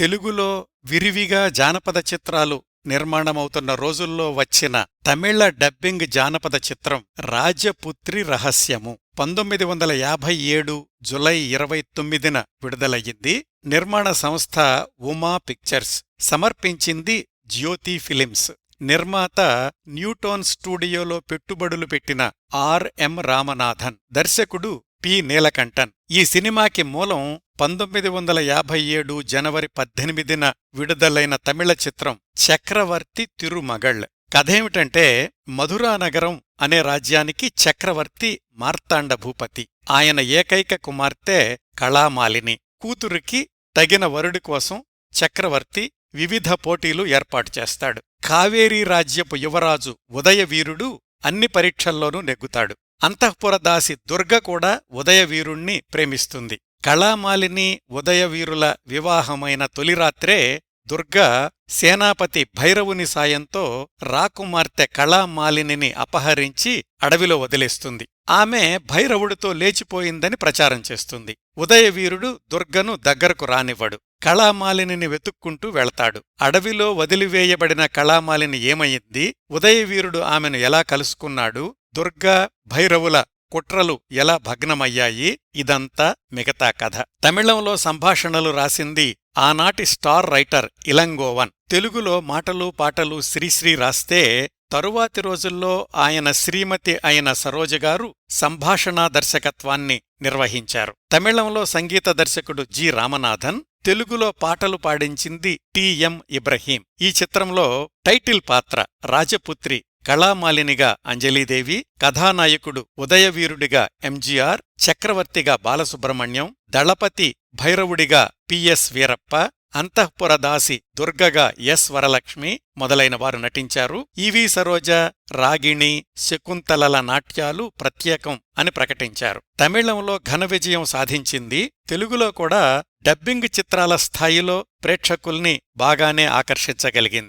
తెలుగులో విరివిగా జానపద చిత్రాలు నిర్మాణమవుతున్న రోజుల్లో వచ్చిన తమిళ డబ్బింగ్ జానపద చిత్రం రాజపుత్రి రహస్యము పంతొమ్మిది వందల యాభై ఏడు జులై ఇరవై తొమ్మిదిన విడుదలయ్యింది. నిర్మాణ సంస్థ ఉమా పిక్చర్స్ సమర్పించింది జ్యోతి ఫిలిమ్స్. నిర్మాత న్యూటోన్ స్టూడియోలో పెట్టుబడులు పెట్టిన ఆర్ఎం రామనాథన్. దర్శకుడు పి. నీలకంఠన్. ఈ సినిమాకి మూలం పంతొమ్మిది వందల యాభై ఏడు జనవరి పద్దెనిమిదిన విడుదలైన తమిళ చిత్రం చక్రవర్తి తిరుమగళ్. కథేమిటంటే మధురానగరం అనే రాజ్యానికి చక్రవర్తి మార్తాండ భూపతి ఆయన ఏకైక కుమార్తె కళామాలిని. కూతురికి తగిన వరుడి కోసం చక్రవర్తి వివిధ పోటీలు ఏర్పాటు చేస్తాడు. కావేరీ రాజ్యపు యువరాజు ఉదయవీరుడు అన్ని పరీక్షల్లోనూ నెగ్గుతాడు. అంతఃపురదాసి దుర్గ కూడా ఉదయవీరుణ్ణి ప్రేమిస్తుంది. కళామాలిని ఉదయవీరుల వివాహమైన తొలిరాత్రే దుర్గ సేనాపతి భైరవుని సాయంతో రాకుమార్తె కళామాలినిని అపహరించి అడవిలో వదిలేస్తుంది. ఆమె భైరవుడితో లేచిపోయిందని ప్రచారం చేస్తుంది. ఉదయవీరుడు దుర్గను దగ్గరకు రానివ్వడు. కళామాలినిని వెతుక్కుంటూ వెళతాడు. అడవిలో వదిలివేయబడిన కళామాలిని ఏమయ్యింది ఉదయవీరుడు ఆమెను ఎలా కలుసుకున్నాడు? దుర్గా భైరవుల కుట్రలు ఎలా భగ్నమయ్యాయి? ఇదంతా మిగతా కథ. తమిళంలో సంభాషణలు రాసింది ఆనాటి స్టార్ రైటర్ ఇలంగోవన్ తెలుగులో మాటలు పాటలు శ్రీశ్రీ రాస్తే తరువాతి రోజుల్లో ఆయన శ్రీమతి అయిన సరోజగారు సంభాషణా దర్శకత్వాన్ని నిర్వహించారు. తమిళంలో సంగీత దర్శకుడు జి. రామనాథన్ తెలుగులో పాటలు పాడించింది టిఎం ఇబ్రహీం. ఈ చిత్రంలో టైటిల్ పాత్ర రాజపుత్రి కళామాలినిగా అంజలీదేవి కథానాయకుడు ఉదయవీరుడిగా ఎంజీఆర్ చక్రవర్తిగా బాలసుబ్రహ్మణ్యం దళపతి భైరవుడిగా పిఎస్ వీరప్ప అంతఃపురదాసి దుర్గగా ఎస్. వరలక్ష్మి మొదలైన వారు నటించారు. ఈవి సరోజ రాగిణి శకుంతలల నాట్యాలు ప్రత్యేకం అని ప్రకటించారు. తమిళంలో ఘన విజయం సాధించింది. తెలుగులో కూడా డబ్బింగ్ చిత్రాల స్థాయిలో ప్రేక్షకుల్ని బాగానే ఆకర్షించగలిగింది.